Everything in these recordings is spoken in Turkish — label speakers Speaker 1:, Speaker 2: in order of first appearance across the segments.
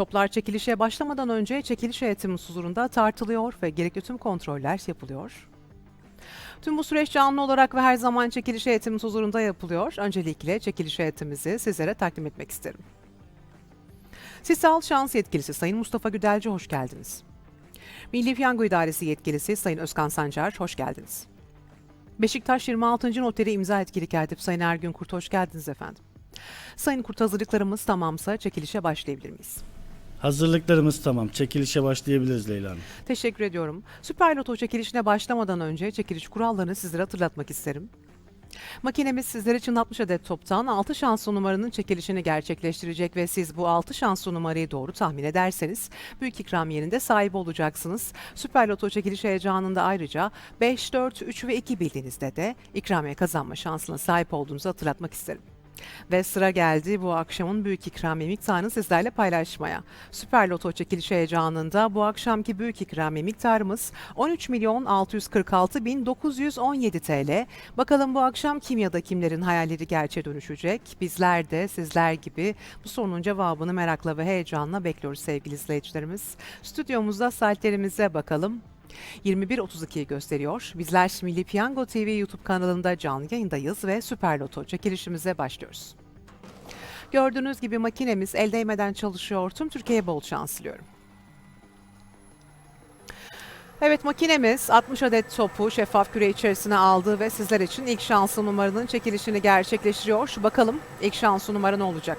Speaker 1: Toplar çekilişe başlamadan önce çekiliş heyetimiz huzurunda tartılıyor ve gerekli tüm kontroller yapılıyor. Tüm bu süreç canlı olarak ve her zaman çekiliş heyetimiz huzurunda yapılıyor. Öncelikle çekiliş heyetimizi sizlere takdim etmek isterim. Sisal Şans Yetkilisi Sayın Mustafa Güdelci hoş geldiniz. Milli Piyango İdaresi Yetkilisi Sayın Özkan Sancar hoş geldiniz. Beşiktaş 26. noteri imza etkili katip Sayın Ergün Kurt hoş geldiniz efendim. Sayın Kurt hazırlıklarımız tamamsa çekilişe başlayabilir miyiz?
Speaker 2: Hazırlıklarımız tamam. Çekilişe başlayabiliriz Leyla Hanım.
Speaker 1: Teşekkür ediyorum. Süper Loto çekilişine başlamadan önce çekiliş kurallarını sizlere hatırlatmak isterim. Makinemiz sizler için 60 adet toptan 6 şanslı numaranın çekilişini gerçekleştirecek ve siz bu 6 şanslı numarayı doğru tahmin ederseniz büyük ikramiyenin de sahibi olacaksınız. Süper Loto çekiliş heyecanında ayrıca 5, 4, 3 ve 2 bildiğinizde de ikramiye kazanma şansına sahip olduğunuzu hatırlatmak isterim. Ve sıra geldi bu akşamın büyük ikramiye miktarını sizlerle paylaşmaya. Süper Loto çekiliş heyecanında bu akşamki büyük ikramiye miktarımız 13 milyon 646 bin 917 TL. Bakalım bu akşam kim ya da kimlerin hayalleri gerçeğe dönüşecek? Bizler de sizler gibi bu sorunun cevabını merakla ve heyecanla bekliyoruz sevgili izleyicilerimiz. Stüdyomuzda saatlerimize bakalım. 21.32'yi gösteriyor. Bizler Milli Piyango TV YouTube kanalında canlı yayındayız ve Süper Loto çekilişimize başlıyoruz. Gördüğünüz gibi makinemiz el değmeden çalışıyor. Tüm Türkiye'ye bol şans diliyorum. Evet makinemiz 60 adet topu şeffaf küre içerisine aldı ve sizler için ilk şanslı numaranın çekilişini gerçekleştiriyor. Bakalım ilk şanslı numara ne olacak?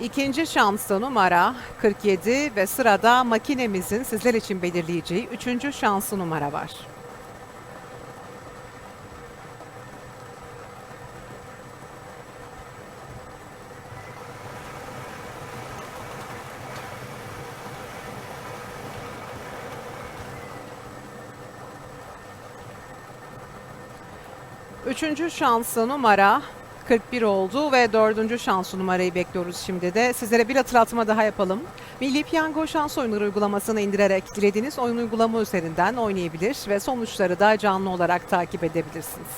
Speaker 1: İkinci şanslı numara 47 ve sırada makinemizin sizler için belirleyeceği üçüncü şanslı numara var. Üçüncü şanslı numara 41 oldu ve dördüncü şans numarayı bekliyoruz şimdi de. Sizlere bir hatırlatma daha yapalım. Milli Piyango şans oyunları uygulamasını indirerek dilediğiniz oyun uygulama üzerinden oynayabilir ve sonuçları da canlı olarak takip edebilirsiniz.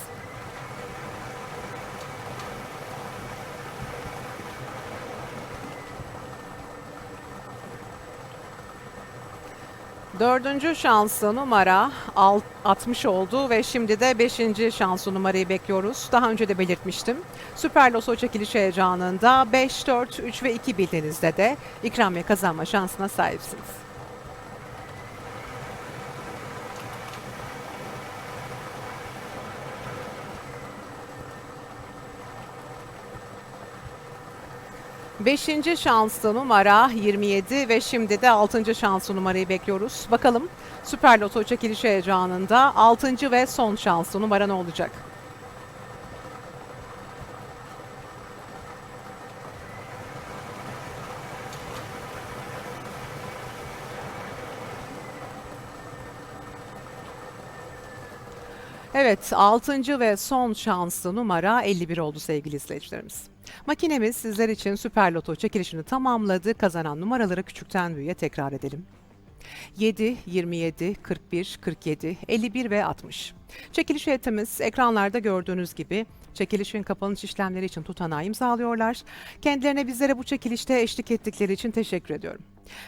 Speaker 1: Dördüncü şanslı numara alt- 60 oldu ve şimdi de beşinci şanslı numarayı bekliyoruz. Daha önce de belirtmiştim. Süper Loto çekiliş heyecanında 5, 4, 3 ve 2 bildiğinizde de ikramiye kazanma şansına sahipsiniz. Beşinci şanslı numara 27 ve şimdi de altıncı şanslı numarayı bekliyoruz. Bakalım Süper Loto çekiliş heyecanında altıncı ve son şanslı numara ne olacak? Evet, 6. ve son şanslı numara 51 oldu sevgili izleyicilerimiz. Makinemiz sizler için Süper Loto çekilişini tamamladı. Kazanan numaraları küçükten büyüğe tekrar edelim. 7, 27, 41, 47, 51 ve 60. Çekiliş heyetimiz ekranlarda gördüğünüz gibi çekilişin kapanış işlemleri için tutanağı imzalıyorlar. Kendilerine bizlere bu çekilişte eşlik ettikleri için teşekkür ediyorum.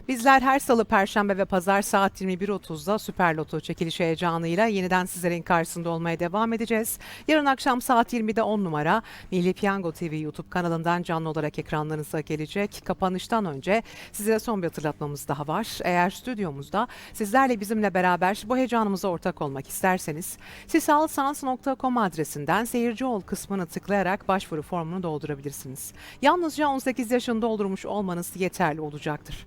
Speaker 1: Bizler her salı, perşembe ve pazar saat 21.30'da Süper Loto çekiliş heyecanıyla yeniden sizlerin karşısında olmaya devam edeceğiz. Yarın akşam saat 20'de 10 numara Milli Piyango TV YouTube kanalından canlı olarak ekranlarınıza gelecek. Kapanıştan önce size son bir hatırlatmamız daha var. Eğer stüdyomuzda sizlerle bizimle beraber bu heyecanımıza ortak olmak isterseniz sisalsans.com adresinden seyirci ol kısmını tıklayarak başvuru formunu doldurabilirsiniz. Yalnızca 18 yaşını doldurmuş olmanız yeterli olacaktır.